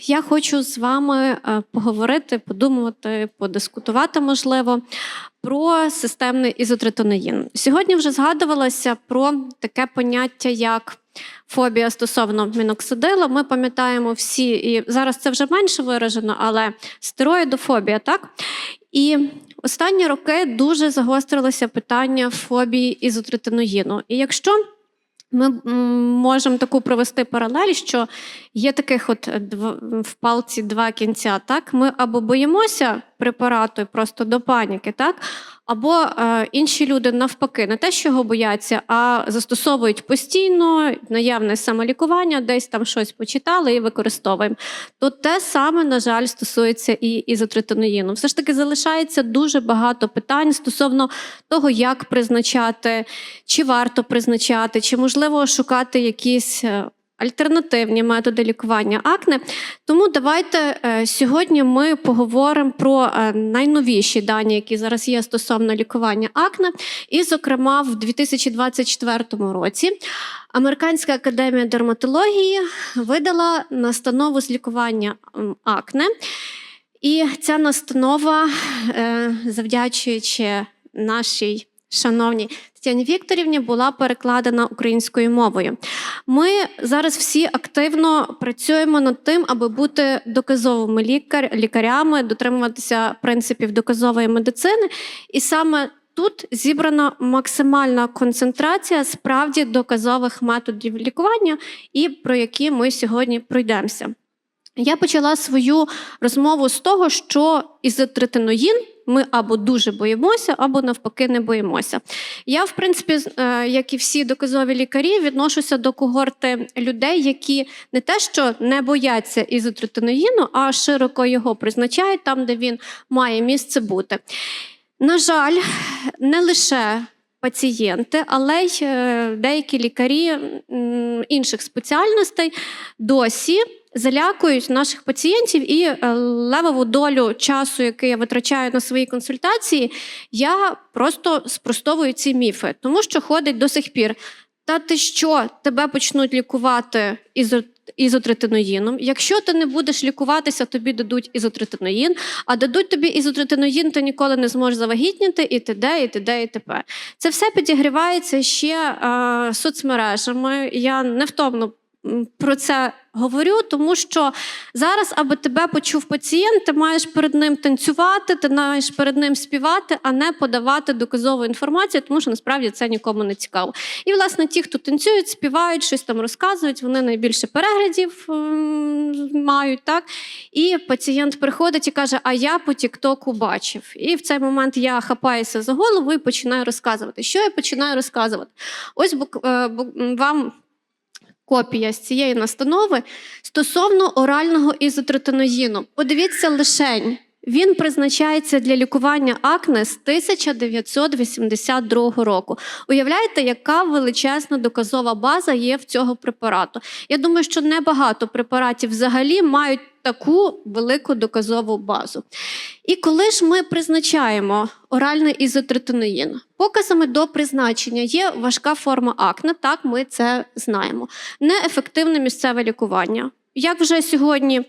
Я хочу з вами е, поговорити, подумати, подискутувати, можливо, про системний ізотретоноїн. Сьогодні вже згадувалося про таке поняття, як фобія стосовно міноксидилу. Ми пам'ятаємо всі, і зараз це вже менше виражено, але стероїдофобія, так? І останні роки дуже загострилося питання фобії ізотретиноїну. І якщо ми можемо таку провести паралель, що є таких от в палці два кінця. Так, ми або боїмося препарату просто до паніки, так, або е, інші люди навпаки, не те, що його бояться, а застосовують постійно наявне самолікування, десь там щось почитали і використовуємо. То те саме, на жаль, стосується і ізотретиноїну. Все ж таки залишається дуже багато питань стосовно того, як призначати, чи варто призначати, чи можливо шукати якісь. Альтернативні методи лікування акне. Тому давайте е, сьогодні ми поговоримо про е, найновіші дані, які зараз є стосовно лікування акне. І, зокрема, в 2024 році Американська академія дерматології видала настанову з лікування акне. І ця настанова, е, завдячуючи нашій шановній Тетяні Вікторівні, була перекладена українською мовою. Ми зараз всі активно працюємо над тим, аби бути доказовими лікар, лікарями, дотримуватися принципів доказової медицини. І саме тут зібрана максимальна концентрація справді доказових методів лікування, і про які ми сьогодні пройдемося. Я почала свою розмову з того, що ізотретиноїн ми або дуже боїмося, або навпаки не боїмося. Я, в принципі, е, як і всі доказові лікарі, відношуся до когорти людей, які не те, що не бояться ізотретиноїну, а широко його призначають там, де він має місце бути. На жаль, не лише пацієнти, але й е, деякі лікарі інших спеціальностей досі залякують наших пацієнтів і е, левову долю часу, який я витрачаю на свої консультації, я просто спростовую ці міфи, тому що ходить до сих пір. Та ти що, тебе почнуть лікувати ізо, ізотретиноїном? Якщо ти не будеш лікуватися, тобі дадуть ізотретиноїн, а дадуть тобі ізотретиноїн, ти ніколи не зможеш завагітніти, і т.д., і т.д., і т.п. Це все підігрівається ще е, соцмережами. Я невтомно про це говорю, тому що зараз, аби тебе почув пацієнт, ти маєш перед ним танцювати, ти маєш перед ним співати, а не подавати доказову інформацію, тому що насправді це нікому не цікаво. І, власне, ті, хто танцюють, співають, щось там розказують, вони найбільше переглядів мають, так? І пацієнт приходить і каже: А я по Тіктоку бачив. І в цей момент я хапаюся за голову і починаю розказувати. Що я починаю розказувати? Ось е, вам копія з цієї настанови стосовно орального ізотретиноїну. Подивіться лишень. Він призначається для лікування акне з 1982 року. Уявляєте, яка величезна доказова база є в цього препарату? Я думаю, що небагато препаратів взагалі мають таку велику доказову базу. І коли ж ми призначаємо оральний ізотретиноїн, показами до призначення є важка форма акне, так ми це знаємо. Неефективне місцеве лікування. Як вже сьогодні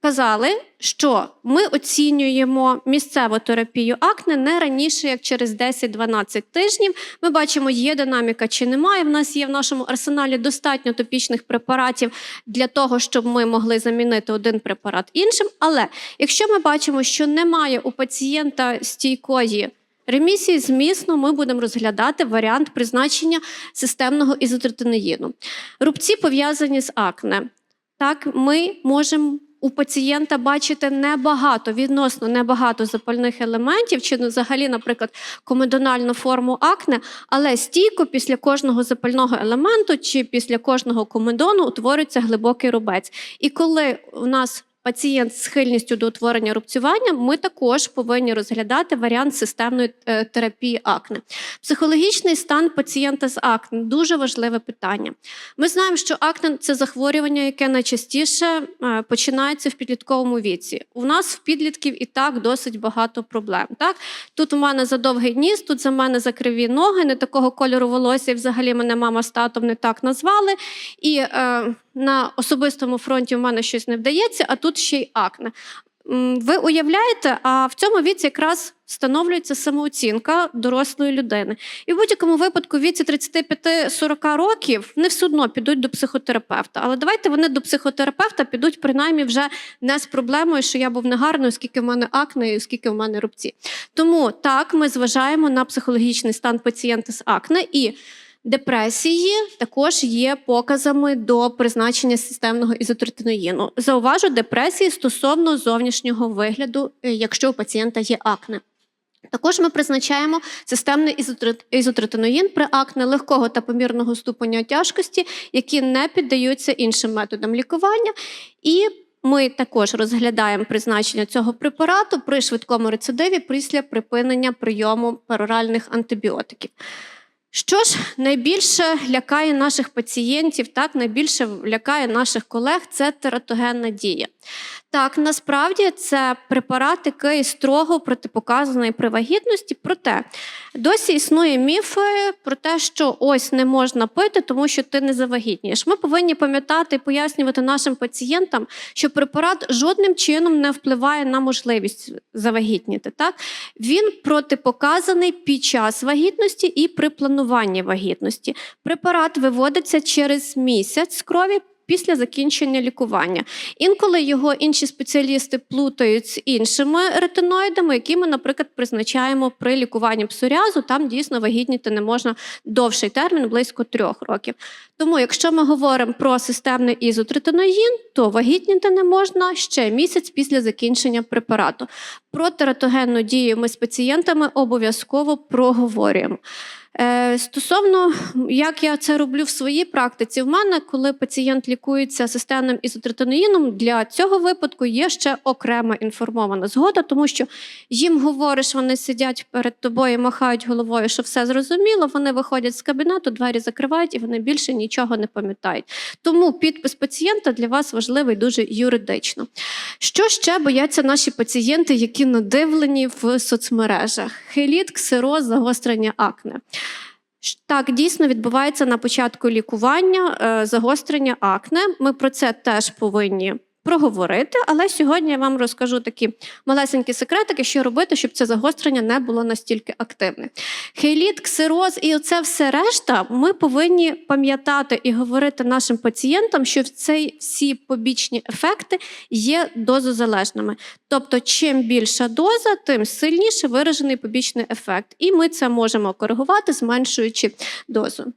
казали, що ми оцінюємо місцеву терапію акне не раніше, як через 10-12 тижнів. Ми бачимо, є динаміка чи немає. В нас є в нашому арсеналі достатньо топічних препаратів для того, щоб ми могли замінити один препарат іншим. Але якщо ми бачимо, що немає у пацієнта стійкої ремісії, змісно, ми будемо розглядати варіант призначення системного ізотретиноїну. Рубці пов'язані з акне. Так, ми можемо у пацієнта бачите небагато, відносно небагато запальних елементів, чи ну, взагалі, наприклад, комедональну форму акне, але стійко після кожного запального елементу чи після кожного комедону утворюється глибокий рубець. І коли у нас пацієнт з схильністю до утворення рубцювання, ми також повинні розглядати варіант системної е, терапії акне. Психологічний стан пацієнта з акне дуже важливе питання. Ми знаємо, що акне це захворювання, яке найчастіше е, починається в підлітковому віці. У нас в підлітків і так досить багато проблем. Так? Тут у мене задовгий ніс, тут за мене закриві ноги, не такого кольору волосся, і взагалі мене мама з татом не так назвали. І е, на особистому фронті в мене щось не вдається, а тут ще й акне. Ви уявляєте, а в цьому віці якраз встановлюється самооцінка дорослої людини. І в будь-якому випадку в віці 35-40 років вони все одно підуть до психотерапевта. Але давайте вони до психотерапевта підуть принаймні вже не з проблемою, що я був негарний, оскільки в мене акне і оскільки в мене рубці. Тому так ми зважаємо на психологічний стан пацієнта з акне і. Депресії також є показами до призначення системного ізотретиноїну. Зауважу депресії стосовно зовнішнього вигляду, е, якщо у пацієнта є акне. Також ми призначаємо системний ізотретиноїн при акне легкого та помірного ступеня тяжкості, які не піддаються іншим методам лікування. І ми також розглядаємо призначення цього препарату при швидкому рецидиві після припинення прийому пероральних антибіотиків. Що ж найбільше лякає наших пацієнтів, так найбільше лякає наших колег це тератогенна дія. Так, насправді це препарат, який строго протипоказаний при вагітності. Проте досі існує міфи про те, що ось не можна пити, тому що ти не завагітнієш. Ми повинні пам'ятати і пояснювати нашим пацієнтам, що препарат жодним чином не впливає на можливість завагітніти. Так? Він протипоказаний під час вагітності і при плануванні вагітності. Препарат виводиться через місяць з крові. Після закінчення лікування. Інколи його інші спеціалісти плутають з іншими ретиноїдами, які ми, наприклад, призначаємо при лікуванні псоріазу. Там дійсно вагітніти не можна довший термін, близько трьох років. Тому, якщо ми говоримо про системний ізотретиноїн, то вагітніти не можна ще місяць після закінчення препарату. Про тератогенну дію ми з пацієнтами обов'язково проговорюємо. Е, Стосовно як я це роблю в своїй практиці, в мене, коли пацієнт лікується системним ізотретиноїном, для цього випадку є ще окрема інформована згода, тому що їм говориш, вони сидять перед тобою, махають головою, що все зрозуміло. Вони виходять з кабінету, двері закривають і вони більше нічого не пам'ятають. Тому підпис пацієнта для вас важливий дуже юридично. Що ще бояться наші пацієнти, які надивлені в соцмережах? Хеліт, ксироз, загострення акне. Так, дійсно відбувається на початку лікування е, загострення акне. Ми про це теж повинні проговорити, але сьогодні я вам розкажу такі малесенькі секретики, що робити, щоб це загострення не було настільки активне. Хейліт, ксироз і оце все решта. Ми повинні пам'ятати і говорити нашим пацієнтам, що цей всі побічні ефекти є дозозалежними. Тобто, чим більша доза, тим сильніше виражений побічний ефект. І ми це можемо коригувати, зменшуючи дозу.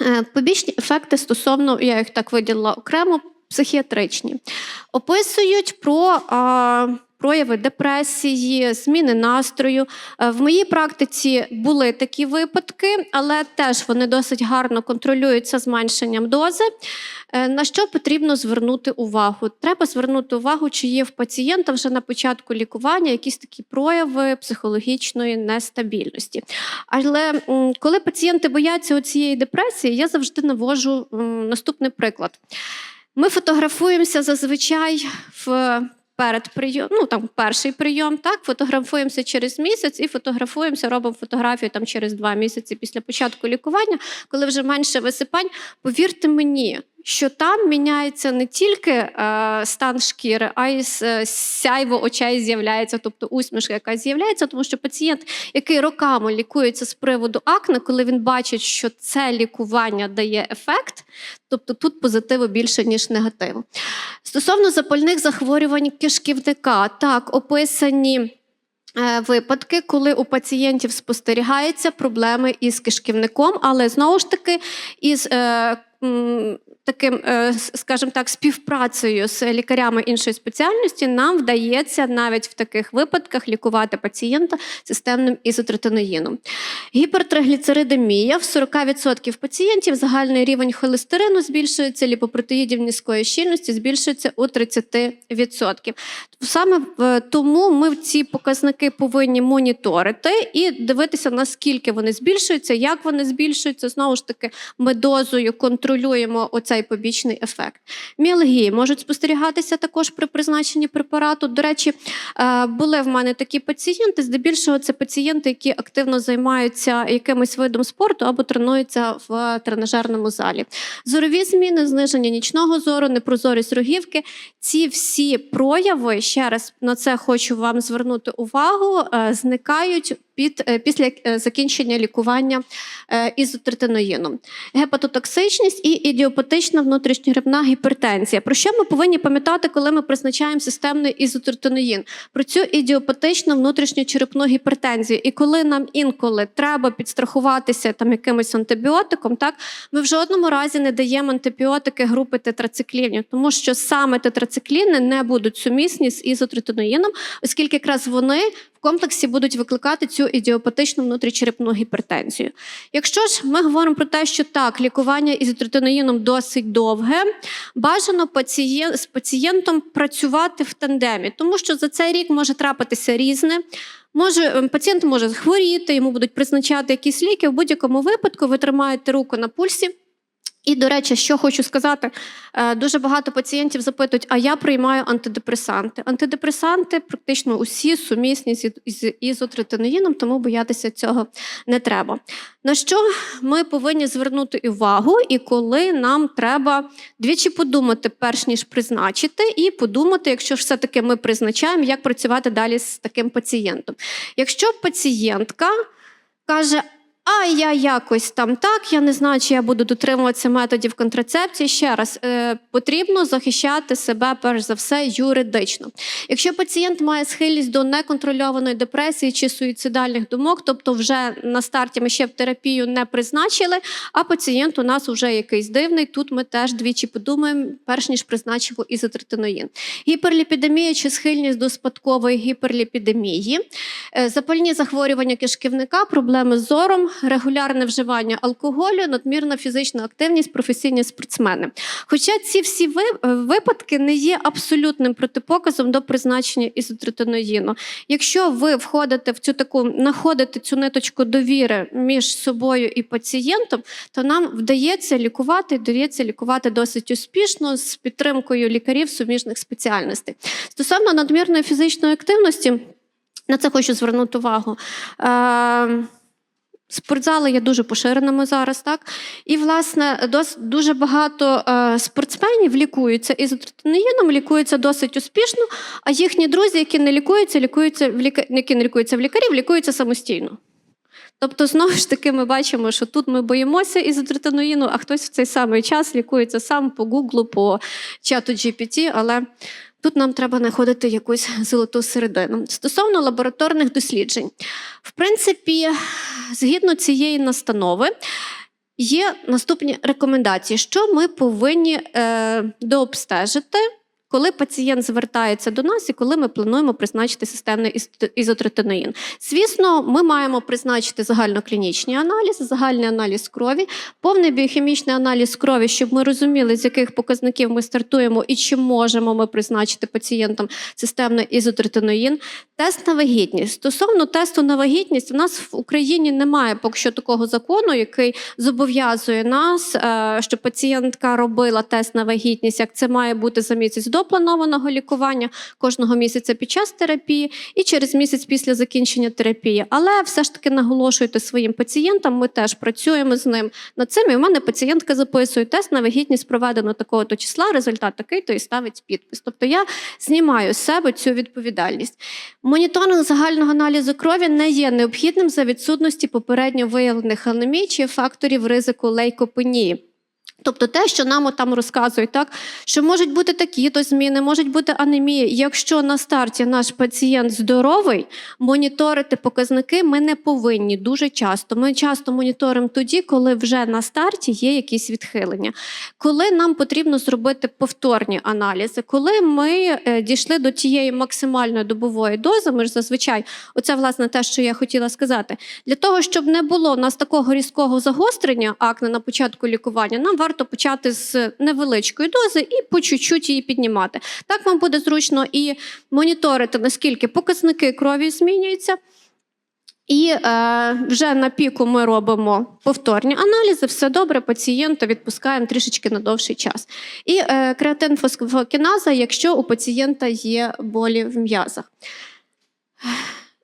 Е, Побічні ефекти стосовно, я їх так виділила окремо, психіатричні. Описують про а, прояви депресії, зміни настрою. Е, В моїй практиці були такі випадки, але теж вони досить гарно контролюються зменшенням дози. Е, На що потрібно звернути увагу? Треба звернути увагу, чи є в пацієнта вже на початку лікування якісь такі прояви психологічної нестабільності. Але коли пацієнти бояться цієї депресії, я завжди навожу наступний приклад. Ми фотографуємося зазвичай в перед прийом, ну там перший прийом, так фотографуємося через місяць і фотографуємося, робимо фотографію там через два місяці після початку лікування, коли вже менше висипань. Повірте мені, що там міняється не тільки е, стан шкіри, а й сяйво очей з'являється, тобто усмішка, яка з'являється, тому що пацієнт, який роками лікується з приводу акне, коли він бачить, що це лікування дає ефект, тобто тут позитиву більше, ніж негативу. Стосовно запальних захворювань кишківника, так, описані. е, Випадки, коли у пацієнтів спостерігаються проблеми із кишківником, але знову ж таки із е, таким, е, скажімо так, співпрацею з лікарями іншої спеціальності, нам вдається навіть в таких випадках лікувати пацієнта системним ізотретиноїном. Гіпертригліцеридемія в 40% пацієнтів загальний рівень холестерину збільшується, ліпопротеїдів низької щільності збільшується у 30%. Саме тому ми ці показники повинні моніторити і дивитися, наскільки вони збільшуються, як вони збільшуються. Знову ж таки, ми дозою контролюємо оцей побічний ефект. Міалгії можуть спостерігатися також при призначенні препарату. До речі, е, були в мене такі пацієнти. Здебільшого це пацієнти, які активно займаються якимось видом спорту або тренуються в тренажерному залі. Зорові зміни, зниження нічного зору, непрозорість рогівки. Ці всі прояви, ще раз на це хочу вам звернути увагу, е, зникають під, е, після е, закінчення лікування е, ізотретиноїном. Гепатотоксичність і ідіопатична внутрішньогрибна гіпертензія. Про що ми повинні пам'ятати, коли ми призначаємо системний ізотретиноїн? Про цю ідіопатичну внутрішньочерепну гіпертензію. І коли нам інколи треба підстрахуватися там якимось антибіотиком, так ми в жодному разі не даємо антибіотики групи тетрациклінів, тому що саме тетрацикліни не будуть сумісні з ізотретиноїном, оскільки якраз вони комплексі будуть викликати цю ідіопатичну внутрічерепну гіпертензію. Якщо ж ми говоримо про те, що так, лікування ізотретиноїном досить довге, бажано пацієн, з пацієнтом працювати в тандемі, тому що за цей рік може трапитися різне. Може, ем, пацієнт може захворіти, йому будуть призначати якісь ліки. В будь-якому випадку ви тримаєте руку на пульсі. І, до речі, що хочу сказати, е, дуже багато пацієнтів запитують, а я приймаю антидепресанти. Антидепресанти практично усі сумісні з із- ізотретиноїном, тому боятися цього не треба. На що ми повинні звернути увагу, і коли нам треба двічі подумати, перш ніж призначити, і подумати, якщо все-таки ми призначаємо, як працювати далі з таким пацієнтом. Якщо пацієнтка каже, а я якось там так, я не знаю, чи я буду дотримуватися методів контрацепції. Ще раз е, потрібно захищати себе перш за все юридично. Якщо пацієнт має схильність до неконтрольованої депресії чи суїцидальних думок, тобто вже на старті ми ще в терапію не призначили, а пацієнт у нас вже якийсь дивний. Тут ми теж двічі подумаємо, перш ніж призначимо ізотретиноїн. Гіперліпідемія чи схильність до спадкової гіперліпідемії, Е, запальні захворювання кишківника, проблеми з зором, регулярне вживання алкоголю, надмірна фізична активність, професійні спортсмени. Хоча ці всі е, випадки не є абсолютним протипоказом до призначення ізотретиноїну. Якщо ви входите в цю таку, знаходите цю ниточку довіри між собою і пацієнтом, то нам вдається лікувати, вдається лікувати досить успішно з підтримкою лікарів суміжних спеціальностей. Стосовно надмірної фізичної активності, на це хочу звернути увагу. Е, Спортзали є дуже поширеними зараз, так і власне дос, дуже багато е, спортсменів лікуються ізотретиноїном, лікуються досить успішно. А їхні друзі, які не лікуються, лікуються в ліка... які не лікуються в лікарів, лікуються самостійно. Тобто, знову ж таки, ми бачимо, що тут ми боїмося ізотретиноїну, а хтось в цей самий час лікується сам по Гуглу, по чату GPT, але тут нам треба знаходити якусь золоту середину. Стосовно лабораторних досліджень, в принципі, згідно цієї настанови. Є наступні рекомендації, що ми повинні е, дообстежити, коли пацієнт звертається до нас і коли ми плануємо призначити системний із- ізотретиноїн. Звісно, ми маємо призначити загальноклінічні аналізи, загальний аналіз крові, повний біохімічний аналіз крові, щоб ми розуміли, з яких показників ми стартуємо і чи можемо ми призначити пацієнтам системний ізотретиноїн. Тест на вагітність. Стосовно тесту на вагітність, у нас в Україні немає поки що такого закону, який зобов'язує нас, е, щоб пацієнтка робила тест на вагітність, як це має бути за місяць до планованого лікування, кожного місяця під час терапії і через місяць після закінчення терапії. Але все ж таки наголошуйте своїм пацієнтам, ми теж працюємо з ним над цим. І в мене пацієнтка записує тест на вагітність проведено такого-то числа, результат такий, то і ставить підпис. Тобто я знімаю з себе цю відповідальність. Моніторинг загального аналізу крові не є необхідним за відсутності попередньо виявлених анемій чи факторів ризику лейкопенії. Тобто те, що нам там розказують, так що можуть бути такі-то зміни, можуть бути анемія. Якщо на старті наш пацієнт здоровий, моніторити показники ми не повинні дуже часто. Ми часто моніторимо тоді, коли вже на старті є якісь відхилення. Коли нам потрібно зробити повторні аналізи, коли ми е, дійшли до тієї максимальної добової дози, ми ж зазвичай, оце власне те, що я хотіла сказати, для того, щоб не було в нас такого різкого загострення акне на початку лікування, нам варто почати з невеличкої дози і по чуть-чуть її піднімати. Так вам буде зручно і моніторити, наскільки показники крові змінюються. І е, вже на піку ми робимо повторні аналізи, все добре, пацієнта відпускаємо трішечки на довший час. І е, креатинфосфокіназа, якщо у пацієнта є болі в м'язах.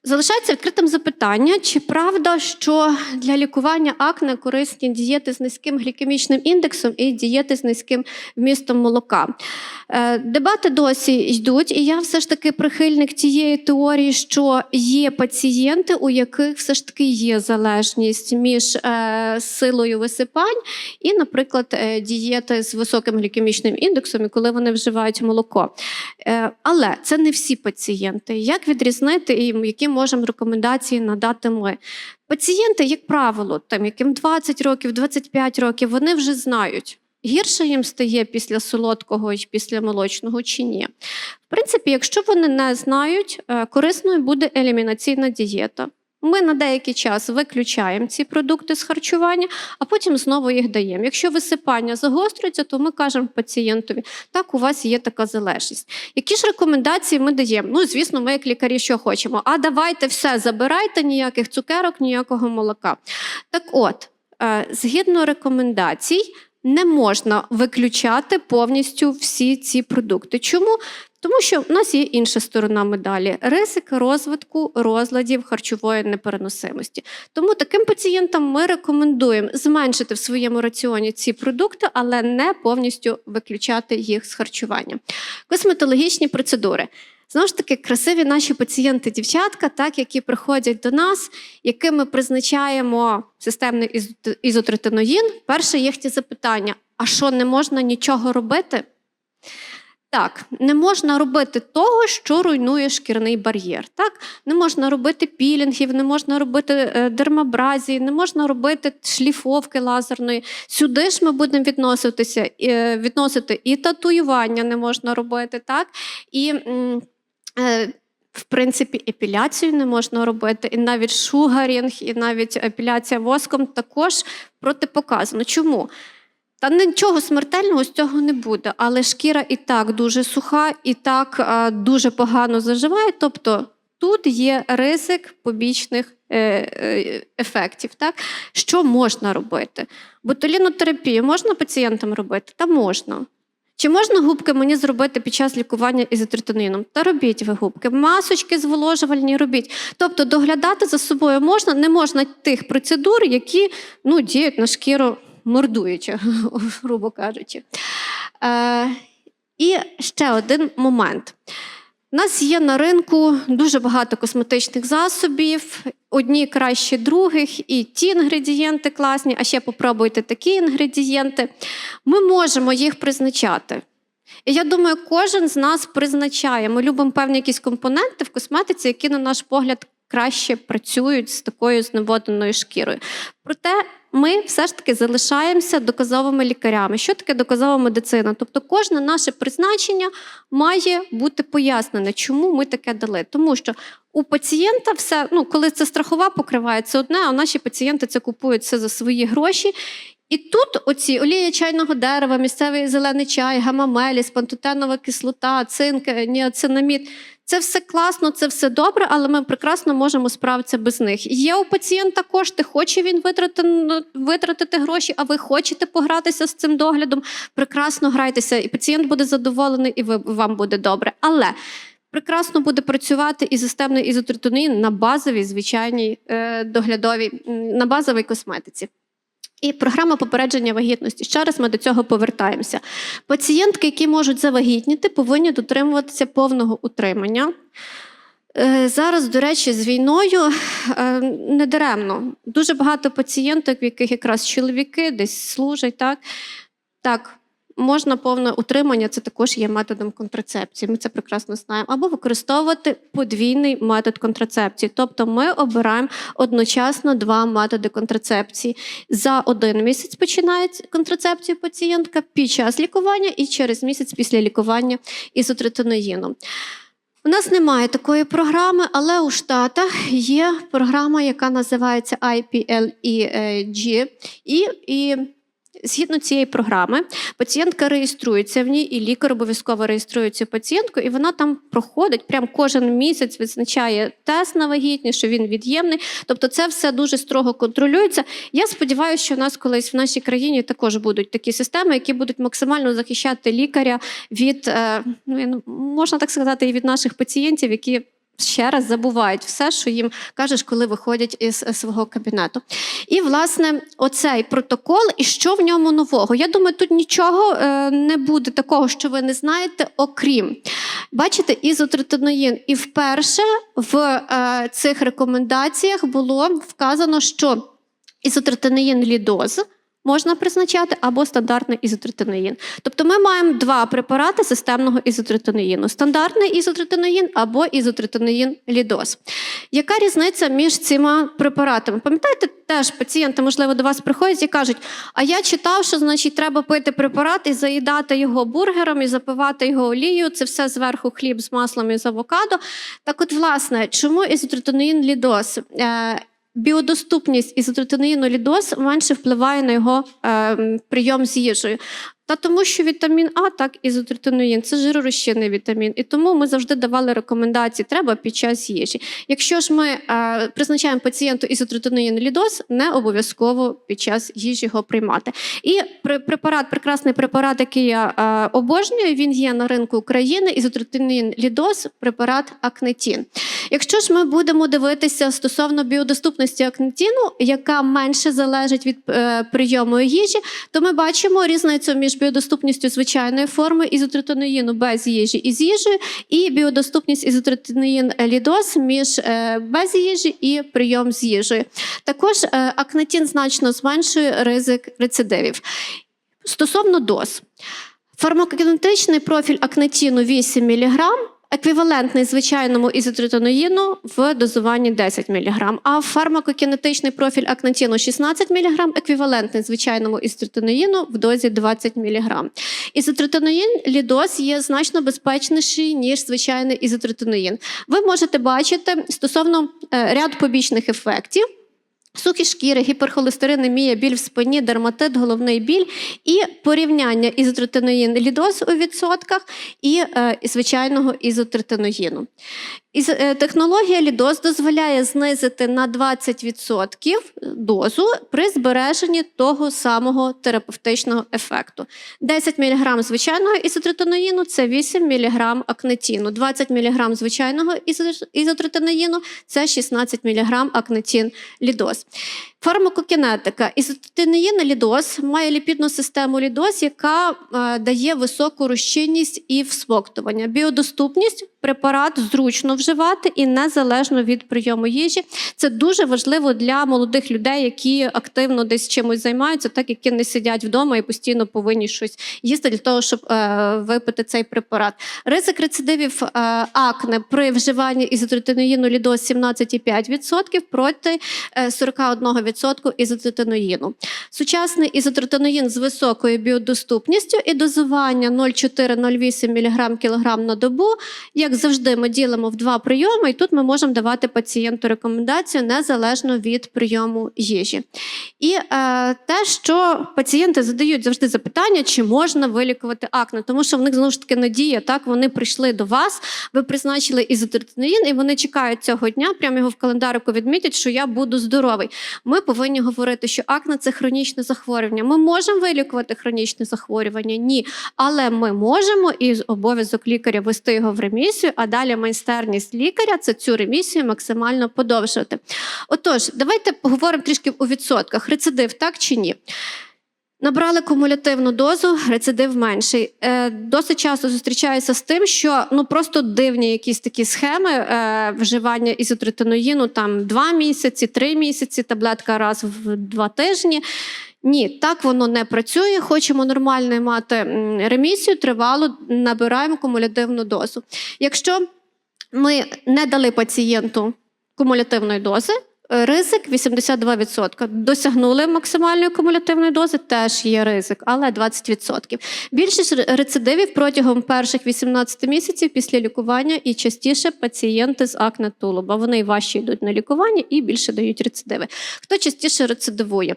Залишається відкритим запитання, чи правда, що для лікування акне корисні дієти з низьким глікемічним індексом і дієти з низьким вмістом молока. Е, Дебати досі йдуть, і я все ж таки прихильник тієї теорії, що є пацієнти, у яких все ж таки є залежність між е, силою висипань і, наприклад, е, дієти з високим глікемічним індексом, і коли вони вживають молоко. Але це не всі пацієнти. Як відрізнити і які можемо рекомендації надати ми? Пацієнти, як правило, там яким 20 років, 25 років, вони вже знають. Гірше їм стає після солодкого і після молочного чи ні. В принципі, якщо вони не знають, е, корисною буде елімінаційна дієта. Ми на деякий час виключаємо ці продукти з харчування, а потім знову їх даємо. Якщо висипання загострюється, то ми кажемо пацієнтові, так, у вас є така залежність. Які ж рекомендації ми даємо? Ну, звісно, ми, як лікарі, що хочемо. А давайте все забирайте, ніяких цукерок, ніякого молока. Так от, е, згідно рекомендацій, не можна виключати повністю всі ці продукти. Чому? Тому що в нас є інша сторона медалі ризик розвитку розладів харчової непереносимості. Тому таким пацієнтам ми рекомендуємо зменшити в своєму раціоні ці продукти, але не повністю виключати їх з харчування. Косметологічні процедури. Знову ж таки, красиві наші пацієнти-дівчатка, так, які приходять до нас, яким ми призначаємо системний ізот- ізотретиноїн. Перше їхнє запитання: а що не можна нічого робити? Так, не можна робити того, що руйнує шкірний бар'єр. Так, не можна робити пілінгів, не можна робити е, дермабразії, не можна робити шліфовки лазерної. Сюди ж ми будемо відноситися, е, відносити і татуювання не можна робити, так і. Е, В принципі, епіляцію не можна робити, і навіть шугарінг, і навіть епіляція воском також протипоказано. Чому? Та нічого смертельного з цього не буде, але шкіра і так дуже суха, і так е, дуже погано заживає. Тобто тут є ризик побічних е, е, ефектів. Так? Що можна робити? Ботулінотерапію можна пацієнтам робити? Та можна. Чи можна губки мені зробити під час лікування ізотретинином? Та робіть ви губки, масочки зволожувальні робіть. Тобто доглядати за собою можна, не можна тих процедур, які ну, діють на шкіру мордуючи, грубо кажучи. Е, і ще один момент. У нас є на ринку дуже багато косметичних засобів, одні краще других, і ті інгредієнти класні, а ще попробуйте такі інгредієнти. Ми можемо їх призначати. І я думаю, кожен з нас призначає. Ми любимо певні якісь компоненти в косметиці, які, на наш погляд, краще працюють з такою зневоденою шкірою. Проте ми все ж таки залишаємося доказовими лікарями. Що таке доказова медицина? Тобто, кожне наше призначення має бути пояснене, чому ми таке дали. Тому що у пацієнта все, ну коли це страхова покриває, це одне, а наші пацієнти це купують все за свої гроші. І тут оці олія чайного дерева, місцевий зелений чай, гамамеліс, пантотенова кислота, цинк, ніацинамід. Це все класно, це все добре, але ми прекрасно можемо справитися без них. Є у пацієнта кошти, хоче він витратити, витратити гроші, а ви хочете погратися з цим доглядом. Прекрасно грайтеся, і пацієнт буде задоволений, і ви, вам буде добре. Але прекрасно буде працювати і системний ізотретонін на базовій звичайній е, доглядовій, на базовій косметиці. І програма попередження вагітності. Ще раз ми до цього повертаємося. Пацієнтки, які можуть завагітніти, повинні дотримуватися повного утримання. Е, Зараз, до речі, з війною е, не даремно. Дуже багато пацієнток, в яких якраз чоловіки десь служать, так? Так, можна повне утримання, це також є методом контрацепції. Ми це прекрасно знаємо. Або використовувати подвійний метод контрацепції. Тобто ми обираємо одночасно два методи контрацепції. За один місяць починає контрацепцію пацієнтка під час лікування і через місяць після лікування ізотретиноїном. У нас немає такої програми, але у Штатах є програма, яка називається IPLEG. І, і згідно цієї програми пацієнтка реєструється в ній, і лікар обов'язково реєструє цю пацієнтку, і вона там проходить прям кожен місяць, визначає тест на вагітність, що він від'ємний. Тобто, це все дуже строго контролюється. Я сподіваюся, що у нас колись в нашій країні також будуть такі системи, які будуть максимально захищати лікаря від е, ну можна так сказати, і від наших пацієнтів, які. Ще раз забувають все, що їм кажеш, коли виходять із е, свого кабінету. І, власне, оцей протокол, і що в ньому нового? Я думаю, тут нічого е, не буде такого, що ви не знаєте, окрім. Бачите, ізотретиноїн. І вперше в е, цих рекомендаціях було вказано, що ізотретиноїн лідоз можна призначати або стандартний ізотретиноїн. Тобто ми маємо два препарати системного ізотретиноїну: стандартний ізотретиноїн або ізотретиноїн лідоз. Яка різниця між цими препаратами? Пам'ятаєте, теж пацієнти, можливо, до вас приходять і кажуть: а я читав, що значить треба пити препарат і заїдати його бургером і запивати його олією. Це все зверху хліб з маслом і з авокадо. Так, от, власне, чому ізотретиноїн лідоз? Біодоступність ізотретиноїну лідоз менше впливає на його е, прийом з їжею. Та тому, що вітамін А, так ізотретиноїн, це жиророзчинний вітамін. І тому ми завжди давали рекомендації, треба під час їжі. Якщо ж ми е, призначаємо пацієнту ізотретиноїн лідоз, не обов'язково під час їжі його приймати. І препарат, прекрасний препарат, який я е, обожнюю, він є на ринку України. Ізотретиноїн лідоз, препарат Акнетін. Якщо ж ми будемо дивитися стосовно біодоступності акнетіну, яка менше залежить від е, прийому їжі, то ми бачимо різницю між біодоступністю звичайної форми ізотретиноїну без їжі і з їжею, і біодоступність ізотретиноїн лідоз між е, без їжі і прийом з їжею. Також акнатін акнетін значно зменшує ризик рецидивів. Стосовно доз. Фармакокінетичний профіль акнетіну 8 мг, еквівалентний звичайному ізотретиноїну в дозуванні 10 мг, а фармакокінетичний профіль акнетіну 16 мг, еквівалентний звичайному ізотретиноїну в дозі 20 мг. Ізотретиноїн лідоз є значно безпечніший, ніж звичайний ізотретиноїн. Ви можете бачити стосовно е, ряд побічних ефектів. Сухі шкіри, гіперхолестеринемія, біль в спині, дерматит, головний біль і порівняння ізотретиноїн лідоз у відсотках і е, звичайного ізотретиноїну. Із, е, технологія лідоз дозволяє знизити на 20% дозу при збереженні того самого терапевтичного ефекту. 10 мг звичайного ізотретиноїну – це 8 мг акнетіну, 20 мг звичайного ізо- ізотретиноїну – це 16 мг акнетін лідоз. Фармакокінетика. Ізотетиніїн лідоз має ліпідну систему лідоз, яка е, дає високу розчинність і всмоктування. Біодоступність препарат зручно вживати і незалежно від прийому їжі. Це дуже важливо для молодих людей, які активно десь чимось займаються, так які не сидять вдома і постійно повинні щось їсти для того, щоб е, випити цей препарат. Ризик рецидивів е, акне при вживанні ізотретиноїну лідоз 17,5% проти е, 41% 1% ізотретиноїну. Сучасний ізотретиноїн з високою біодоступністю і дозування 0,4-0,8 мг кг на добу. Як завжди, ми ділимо в два прийоми, і тут ми можемо давати пацієнту рекомендацію незалежно від прийому їжі. І е, те, що пацієнти задають завжди запитання, чи можна вилікувати акне, тому що в них знову ж таки надія. Так вони прийшли до вас, ви призначили ізотретиноїн, і вони чекають цього дня. Прямо його в календарику відмітять, що я буду здоровий. Ми повинні говорити, що акне це хронічне захворювання. Ми можемо вилікувати хронічне захворювання? Ні. Але ми можемо і обов'язок лікаря вести його в ремісію, а далі майстерність лікаря це цю ремісію максимально подовжувати. Отож, давайте поговоримо трішки у відсотках. Рецидив так чи ні? Набрали кумулятивну дозу, рецидив менший. Е, досить часто зустрічаюся з тим, що ну просто дивні якісь такі схеми е, вживання ізотретиноїну там два місяці, три місяці, таблетка раз в два тижні. Ні, так воно не працює. Хочемо нормально мати ремісію, тривало набираємо кумулятивну дозу. Якщо ми не дали пацієнту кумулятивної дози. Ризик 82%. Досягнули максимальної кумулятивної дози, теж є ризик, але 20%. Більшість рецидивів протягом перших 18 місяців після лікування і частіше пацієнти з акне тулуба. Вони важче йдуть на лікування і більше дають рецидиви. Хто частіше рецидивує?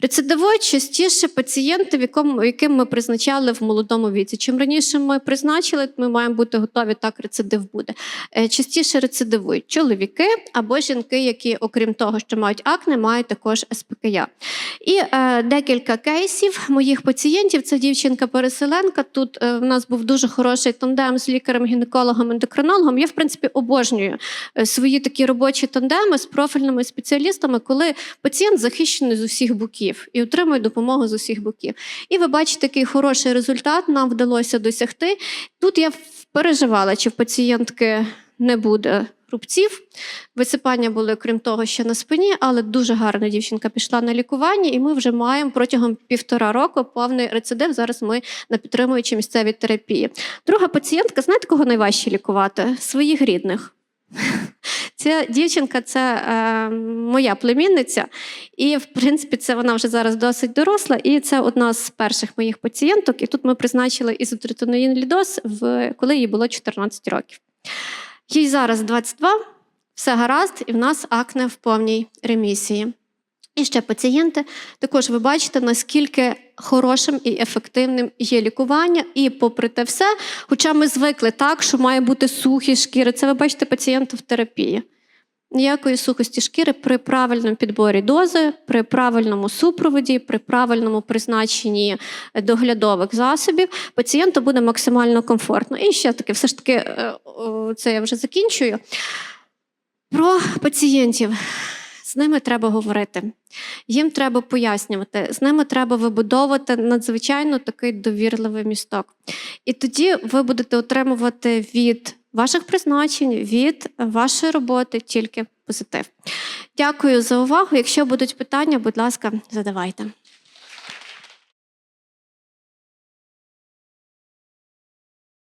Рецидивують частіше пацієнти, яким ми призначали в молодому віці. Чим раніше ми призначили, ми маємо бути готові, так рецидив буде. Е, Частіше рецидивують чоловіки або жінки, які, окрім того, що мають акне, мають також СПКЯ. І е, декілька кейсів моїх пацієнтів. Це дівчинка-переселенка. Тут е, в нас був дуже хороший тандем з лікарем-гінекологом, ендокринологом. Я, в принципі, обожнюю е, свої такі робочі тандеми з профільними спеціалістами, коли пацієнт захищений з усіх боків і отримує допомогу з усіх боків. І ви бачите, такий хороший результат нам вдалося досягти. Тут я переживала, чи в пацієнтки не буде рубців. Висипання були, крім того, ще на спині, але дуже гарна дівчинка пішла на лікування, і ми вже маємо протягом півтора року повний рецидив. Зараз ми на підтримуючій місцевій терапії. Друга пацієнтка, знаєте, кого найважче лікувати? Своїх рідних. Ця дівчинка це е, моя племінниця, і в принципі це вона вже зараз досить доросла, і це одна з перших моїх пацієнток. І тут ми призначили ізотритоноїн лідоз, коли їй було 14 років. Їй зараз 22, все гаразд, і в нас акне в повній ремісії. І ще пацієнти. Також ви бачите, наскільки хорошим і ефективним є лікування, і попри те все, хоча ми звикли так, що має бути сухі шкіри. Це ви бачите пацієнта в терапії. Ніякої сухості шкіри при правильному підборі дози, при правильному супроводі, при правильному призначенні доглядових засобів пацієнту буде максимально комфортно. І ще таки, все ж таки, е, це я вже закінчую. Про пацієнтів. З ними треба говорити, їм треба пояснювати, з ними треба вибудовувати надзвичайно такий довірливий місток. І тоді ви будете отримувати від ваших призначень, від вашої роботи тільки позитив. Дякую за увагу. Якщо будуть питання, будь ласка, задавайте.